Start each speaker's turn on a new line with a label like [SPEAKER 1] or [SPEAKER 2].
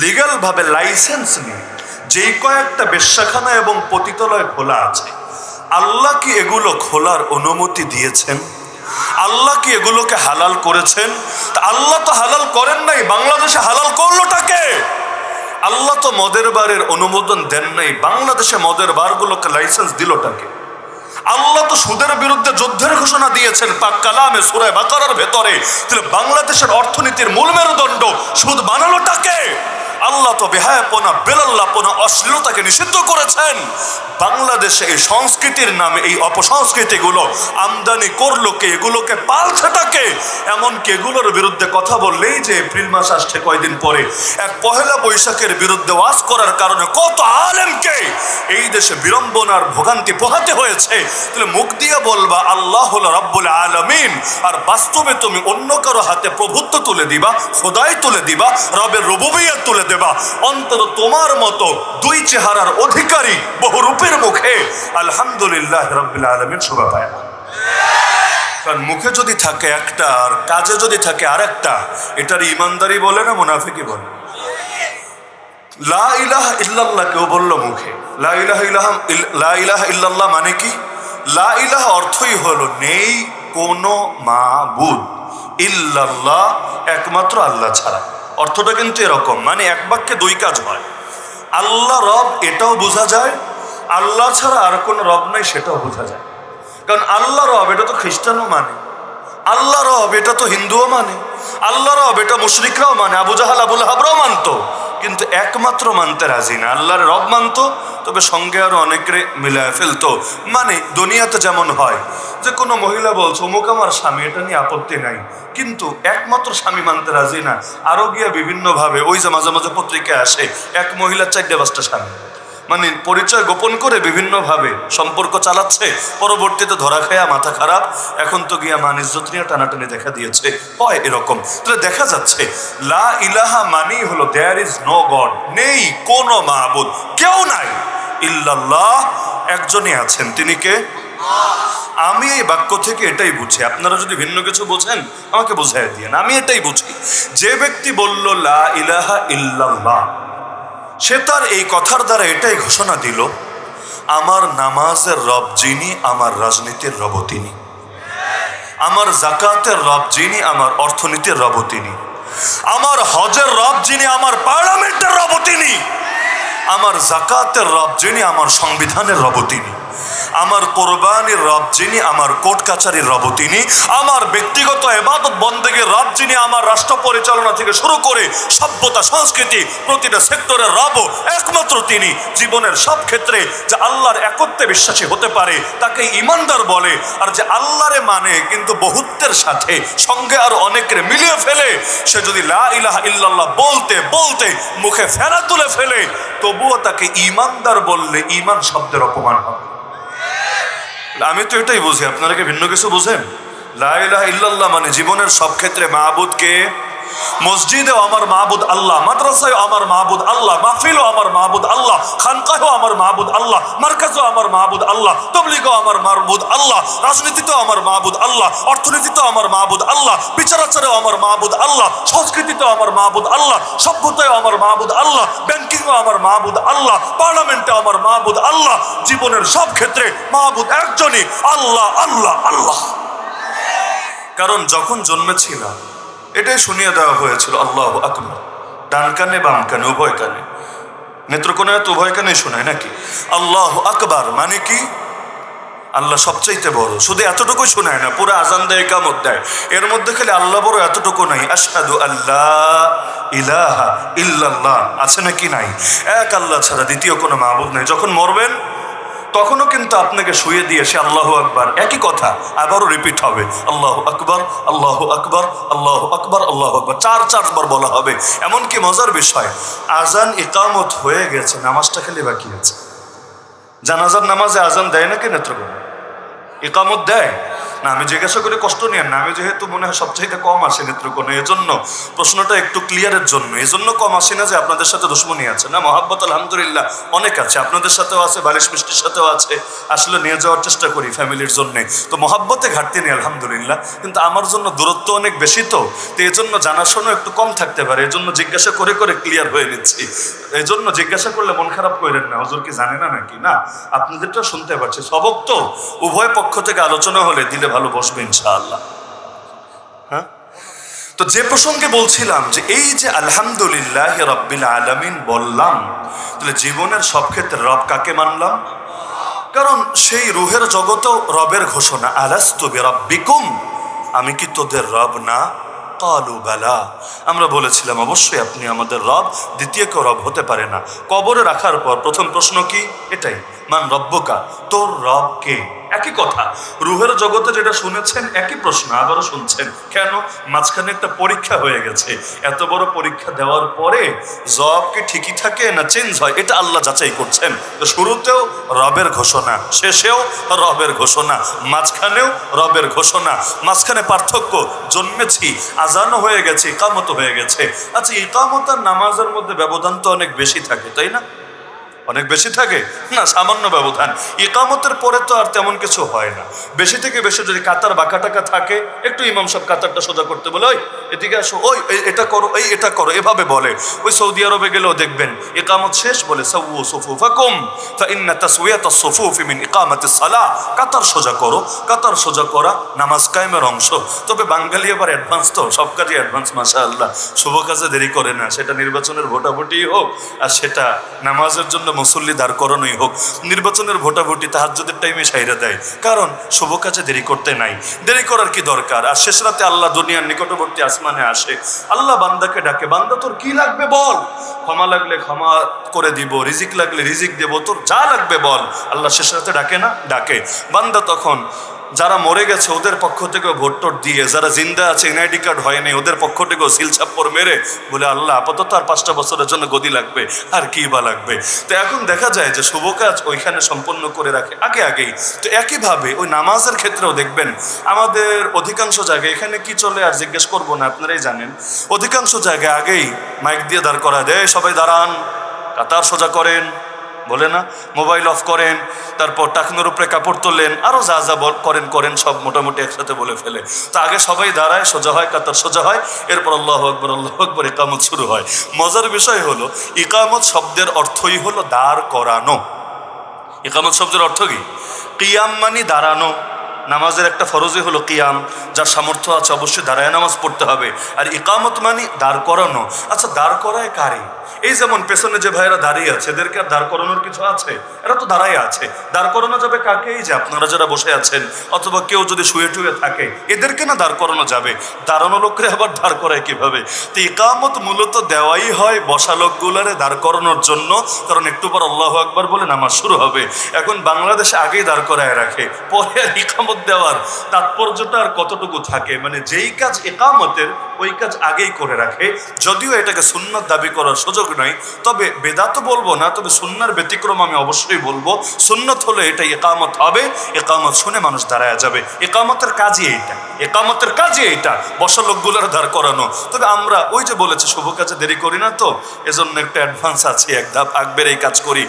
[SPEAKER 1] Legal ভাবে licence নিয়ে যেই কয়েকটা বেশ্যাখানা এবং পতিতলয় খোলা আছে, আল্লাহ কি এগুলো খোলার অনুমতি দিয়েছেন? আল্লাহ কি এগুলোকে হালাল করেছেন? আল্লাহ তো হালাল করেন নাই, বাংলাদেশে হালাল করলোটাকে আল্লাহ তো মদের বারের অনুমোদন দেন নাই, বাংলাদেশে মদের বারগুলোকে লাইসেন্স দিলটাকে আল্লাহ তো সুদের বিরুদ্ধে যুদ্ধের ঘোষণা দিয়েছেন, পাক কালামে সুরায় বাকারার ভেতরে। তাহলে বাংলাদেশের অর্থনীতির মূল মেরুদণ্ড সুদ বানালোটাকে আল্লাহ তো বেহায়াপনা বেলাল্লাপনা অশ্লীলতাকে নিষিদ্ধ করেছেন। বাংলাদেশে এই সংস্কৃতির নামে এই অপসংস্কৃতিগুলো আমদানি করল কে? এগুলোকে পালছে পালছেটাকে এমনকি এগুলোর বিরুদ্ধে কথা বললেই যে এপ্রিল মাস আসছে কয়দিন পরে, এক পহেলা বৈশাখের বিরুদ্ধে ওয়াজ করার কারণে কত আলেমকে এই দেশে বিড়ম্বনার ভোগান্তি পোহাতে হয়েছে। তাহলে মুখ দিয়ে বলবা আল্লাহ হলো রব্বুল আলমিন। আর বাস্তবে তুমি অন্য কারও হাতে প্রভুত্ব তুলে দিবা, খোদাই তুলে দিবা, রবের রবুবিয়া তুলে দেবা। অন্তত তোমার মতো দুই চেহারার অধিকারী বহু রূপের মুখে আলহামদুলিল্লাহ রব্বুল আলমিন শোভা পায় না। কারণ মুখে যদি থাকে একটা আর কাজে যদি থাকে আর একটা এটার ইমানদারি বলে না মুনাফিকি বলে? লা ইল্লাল্লাহ কেউ মুখে। লা ইলাহা ইলাহা ইল- লা ইলাহা ইল্লাল্লাহ মানে কি? লা ইলাহা অর্থই হলো নেই ইল্লাল্লাহ একমাত্র আল্লাহ ছাড়া। অর্থটা কিন্তু এরকম মানে এক বাক্যে দুই কাজ হয়। আল্লাহ রব, এটাও বোঝা যায়। আল্লাহ ছাড়া আর কোনো রব নাই, সেটাও বোঝা যায়। কারণ আল্লাহ রব, এটা তো খ্রিস্টানও মানে। আল্লাহ রব, এটা তো হিন্দুও মানে। আল্লাহ রব, এটা মুশরিকরাও মানে। আবু জাহাল, আবুল হাবরাও মানতো। কিন্তু একমাত্র মানতে রাজি না। আল্লাহর রব মানত, তবে সঙ্গে আরও অনেকে মিলায় ফেলতো। মানে দুনিয়াতে যেমন হয়, যে কোনো মহিলা বলছে, অমুক আমার স্বামী, এটা নিয়ে আপত্তি নাই। কিন্তু একমাত্র স্বামী মানতে রাজি না। আরও গিয়া বিভিন্নভাবে, ওই যে মাঝে মাঝে পত্রিকায় আসে, এক মহিলার চারটে পাঁচটা স্বামী। মানে পরিচয় গোপন করে বিভিন্নভাবে সম্পর্ক চালাচ্ছে। পরবর্তীতে ধরা খায়া মাথা খারাপ। এখন তো গিয়া মান ইজ্জত নিয়ে টানাটানি দেখা দিয়েছে। হয় এরকম। তাহলে দেখা যাচ্ছে, লা ইলাহা মানি হলো দেয়ার ইজ নো গড নেই কোনো মাহবুদ কেউ নাই। ইল্লাল্লাহ, একজনই আছেন। তিনি কে? আমি এই বাক্য থেকে এটাই বুঝি। আপনারা যদি ভিন্ন কিছু বোঝেন, আমাকে বোঝাই দিয়ে আমি এটাই বুঝি। যে ব্যক্তি বলল, লা ইলাহা ইল্লাল্লাহ সে তার এই কথার দ্বারা এটাই ঘোষণা দিল, আমার নামাজের রব যিনি, আমার রাজনীতির রব তিনি। আমার জাকাতের রব যিনি, আমার অর্থনীতির রব তিনি। আমার হজের রব যিনি, আমার পার্লামেন্টের রব তিনি। আমার জাকাতের রব যিনি, আমার সংবিধানের রব তিনি। আমার কোরবানির রব যিনি, আমার কোর্ট কাছারির রব তিনি, আমার ব্যক্তিগত এবাদত বন্দেগের রব যিনি, আমার রাষ্ট্র পরিচালনা থেকে শুরু করে সভ্যতা, সংস্কৃতি, প্রতিটা সেক্টরের রব একমাত্র তিনি। জীবনের সব ক্ষেত্রে যে আল্লাহর একত্রে বিশ্বাসী হতে পারে তাকে ইমানদার বলে। আর যে আল্লাহরে মানে কিন্তু বহুত্বের সাথে, সঙ্গে আর অনেকের মিলিয়ে ফেলে, সে যদি লা ইলাহা ইল্লাল্লাহ বলতে বলতে মুখে ফেরা তুলে ফেলে, তবুও তাকে ইমানদার বললে ইমান শব্দের অপমান হবে। আমি তো এটাই বুঝি। আপনারা কি ভিন্ন কিছু বুঝেন? লা ইলাহা ইল্লাল্লাহ মানে জীবনের সব ক্ষেত্রে মাহবুদকে মসজিদেও আমার মাহবুদ আল্লাহ মাদ্রাসায় আমার মাহবুদ আল্লাহ মাহফিলও আমার মাহবুদ আল্লাহ খানকাহও আমার মাহবুদ আল্লাহ মার্কাজও আমার মাহবুদ আল্লাহ তবলিগও আমার মাহবুদ আল্লাহ রাজনীতিতেও আমার মাহবুদ আল্লাহ অর্থনীতিতেও আমার মাহবুদ আল্লাহ বিচারাচারেও আমার মাহবুদ আল্লাহ সংস্কৃতিতেও আমার মাহবুদ আল্লাহ সভ্যতায়ও আমার মাহবুদ আল্লাহ ব্যাংকিংও আমার মাহবুদ আল্লাহ পার্লামেন্টে আমার মাহবুদ আল্লাহ জীবনের সব ক্ষেত্রে মাহবুদ একজনই আল্লাহ আল্লাহ আল্লাহ কারণ যখন জন্মেছিলাম এটাই শুনিয়ে দেওয়া হয়েছিল, আল্লাহ আকবর। ডান কানে, বাম কানে, উভয় কানে। নেত্রকোনায় তো উভয় কানে শোনায় নাকি? আল্লাহ আকবার মানে কি? আল্লাহ সবচাইতে বড়। শুধু এতটুকু শোনায় না, পুরো আজান দেয় কামত দেয়। এর মধ্যে খালি আল্লাহ বড়, এতটুকু নাই। আশহাদু আল্লাহ ইলাহা ইল্লাল্লাহ। আছে নাকি নাই? এক আল্লাহ ছাড়া দ্বিতীয় কোনো মাহবুব নাই। যখন মরবেন তখনও কিন্তু আপনাকে শুয়ে দিয়ে সে আল্লাহ আকবার। একই কথা, আবারও রিপিট হবে, আল্লাহ আকবর আল্লাহ আকবর আল্লাহ আকবর আল্লাহ আকবর। চার চারবার বলা হবে। এমনকি মজার বিষয়, আজান ইকামত হয়ে গেছে, নামাজটা খালি বাকি আছে। জানাজার নামাজে আজান দেয় না কি নেত্রকোনা? ইকামত দেয়? না, আমি জিজ্ঞাসা করে, কষ্ট নিয়েন না। আমি যেহেতু মনে হয় সবচাইতে কম আসে নেত্রকোণে এজন্য প্রশ্নটা একটু ক্লিয়ারের জন্য। এজন্য কম আসে না যে আপনাদের সাথে দুশ্মনী আছে। না, মহাব্বত, আলহামদুলিল্লাহ, অনেক আছে। আপনাদের সাথেও আছে, বালিশ মিষ্টির সাথেও আছে। আসলে নিয়ে যাওয়ার চেষ্টা করি ফ্যামিলির জন্য। তো মহাব্বতে ঘাটতি নেই, আলহামদুলিল্লাহ। কিন্তু আমার জন্য দূরত্ব অনেক বেশি তো। তো এই জন্য জানাশোনা একটু কম থাকতে পারে। এই জন্য জিজ্ঞাসা করে করে ক্লিয়ার হয়ে নিচ্ছি। এই জন্য জিজ্ঞাসা করলে মন খারাপ করেন না। হজুর কি জানে না নাকি? না, আপনাদেরটা শুনতে পারছি। সবক তো উভয় পক্ষ থেকে আলোচনা হলে দিলে ভালো বসবে ইনশাআল্লাহ। হ্যাঁ? তো যে প্রসঙ্গে বলছিলাম যে এই যে আলহামদুলিল্লাহ রব্বিল আলামিন বললাম, তাহলে জীবনের সব ক্ষেত্রে রব কাকে মানলাম? কারণ সেই রুহের জগতেও রবের ঘোষণা, আলাস্তু বিরাব্বিকুম, আমি কি তোদের রব না? কালু বালা। আমরা বলেছিলাম, অবশ্যই আপনি আমাদের রব, দ্বিতীয় কেউ রব হতে পারে না। কবরে রাখার পর প্রথম প্রশ্ন কি? এটাই। মান রব্বকা, তোর রব কে? একই কথা। রুহের জগতে যেটা শুনেছেন, একই প্রশ্ন আবারও শুনছেন। কেন? মাঝখানে একটা পরীক্ষা হয়ে গেছে। এত বড় পরীক্ষা দেওয়ার পরে জব কি ঠিকই থাকে না চেঞ্জ হয়? এটা আল্লাহ যাচাই করছেন। শুরুতেও রবের ঘোষণা, শেষেও রবের ঘোষণা, মাঝখানেও রবের ঘোষণা। মাঝখানে পার্থক্য, জন্মেছি, আজানও হয়ে গেছে ইকামত হয়ে গেছে। আচ্ছা ইকামত আর নামাজের মধ্যে ব্যবধান তো অনেক বেশি থাকে, তাই না? অনেক বেশি থাকে? না, সামান্য ব্যবধান। ইকামতের পরে তো আর তেমন কিছু হয় না। বেশি থেকে বেশি যদি কাতার বাঁকা টাকা থাকে, একটু ইমাম সব কাতারটা সোজা করতে বলে, ওই, এদিকে আসো, ওই এটা করো, এই, এটা করো, এভাবে বলে। ওই সৌদি আরবে গেলেও দেখবেন, ইকামত শেষ বলে ইকামাতি সালাহ। কাতার সোজা করো, কাতার সোজা করা নামাজ কায়েমের অংশ। তবে বাঙালি আবার অ্যাডভান্স তো, সব কাজে অ্যাডভান্স মাশাআল্লাহ। শুভ কাজে দেরি করে না, সেটা নির্বাচনের ভোটাভুটি হোক, আর সেটা নামাজের জন্য মুসল্লি দাঁড় করানোই হোক। নির্বাচনের ভোটাভুটি তাহাজ্যদের টাইমে সাইরা দেয়। কারণ শুভ কাজে দেরি করতে নাই। দেরি করার কি দরকার? আর শেষ রাতে আল্লাহ দুনিয়ার নিকটবর্তী আসমানে আসে। আল্লাহ বান্দাকে ডাকে, বান্দা, তোর কি লাগবে বল? ক্ষমা লাগলে ক্ষমা করে দিব, রিজিক লাগলে রিজিক দেব, তোর যা লাগবে বল। আল্লাহ শেষ রাতে ডাকে না? ডাকে। বান্দা তখন যারা মরে গেছে, ওদের পক্ষ থেকে ভোট টোট দিয়ে, যারা জিন্দা আছে, এনআইডি কার্ড হয়নি ওদের পক্ষ থেকেও সিল ছাপ্পর মেরে বলে, আল্লাহ, আপাতত আর পাঁচটা বছরের জন্য গদি লাগবে, আর কি বা লাগবে? তো এখন দেখা যায় যে শুভ কাজ ওইখানে সম্পন্ন করে রাখে। আগে আগেই। তো একইভাবে ওই নামাজের ক্ষেত্রেও দেখবেন, আমাদের অধিকাংশ জায়গায়, এখানে কি চলে আর জিজ্ঞেস করব না, আপনারাই জানেন। অধিকাংশ জায়গায় আগেই মাইক দিয়ে দাঁড় করা দেয়, সবাই দাঁড়ান, কাতার সোজা করেন। বলে না? মোবাইল অফ করেন, তারপর টাকনোর উপরে কাপড় তোলেন আরও যা যা করেন করেন, সব মোটামুটি একসাথে বলে ফেলে। তো আগে সবাই দাঁড়ায়, সোজা হয়, কাতার সোজা হয়, এরপর আল্লাহ আকবর আল্লাহ আকবর, ইকামত শুরু হয়। মজার বিষয় হলো, ইকামত শব্দের অর্থই হলো দাঁড় করানো। ইকামত শব্দের অর্থ কি? কিয়াম মানি দাঁড়ানো। নামাজের একটা ফরজই হলো কিয়াম, যার সামর্থ্য আছে অবশ্যই দাঁড়ায় নামাজ পড়তে হবে। আর ইকামত মানি দাঁড় করানো। আচ্ছা দাঁড় করায় কারে? এই যেমন পেছনে যে ভাইয়েরা দাঁড়িয়ে আছে, এদেরকে আর দাঁড় করানোর কিছু আছে? এরা তো দাঁড়াই আছে। দাঁড় করানো যাবে কাকে এই যে? আপনারা যারা বসে আছেন, অথবা কেউ যদি শুয়ে টুয়ে থাকে, এদেরকে না দাঁড় করানো যাবে? দাঁড়ানো লোকরে আবার দাঁড় করায় কীভাবে? তো ইকামত মূলত দেওয়াই হয় বসা লোকগুলারে দাঁড় করানোর জন্য, কারণ একটু পর আল্লাহ আকবর বলে নামাজ শুরু হবে। এখন বাংলাদেশে আগেই দাঁড় করায় রাখে, পরে আর ইকামত দেওয়ার তাৎপর্যটা আর কতটুকু থাকে? মানে যেই কাজ একামতের ওই কাজ আগেই করে রাখে। যদিও এটাকে সুন্নত দাবি করার সুযোগ নাই। তবে বেদাত বলব না, তবে সুন্নার ব্যতিক্রম আমি অবশ্যই বলব। সুন্নত হলে এটা একামত হবে একামত শুনে মানুষ দাঁড়ায় যাবে। একামতের কাজই এইটা একামতের কাজই এইটা, বসা লোকগুলোর ধার করানো। তবে আমরা ওই যে বলেছি, শুভ কাজে দেরি করি না তো, এজন্য একটা অ্যাডভান্স আছে, এক ধাপ আগবের এই কাজ করি।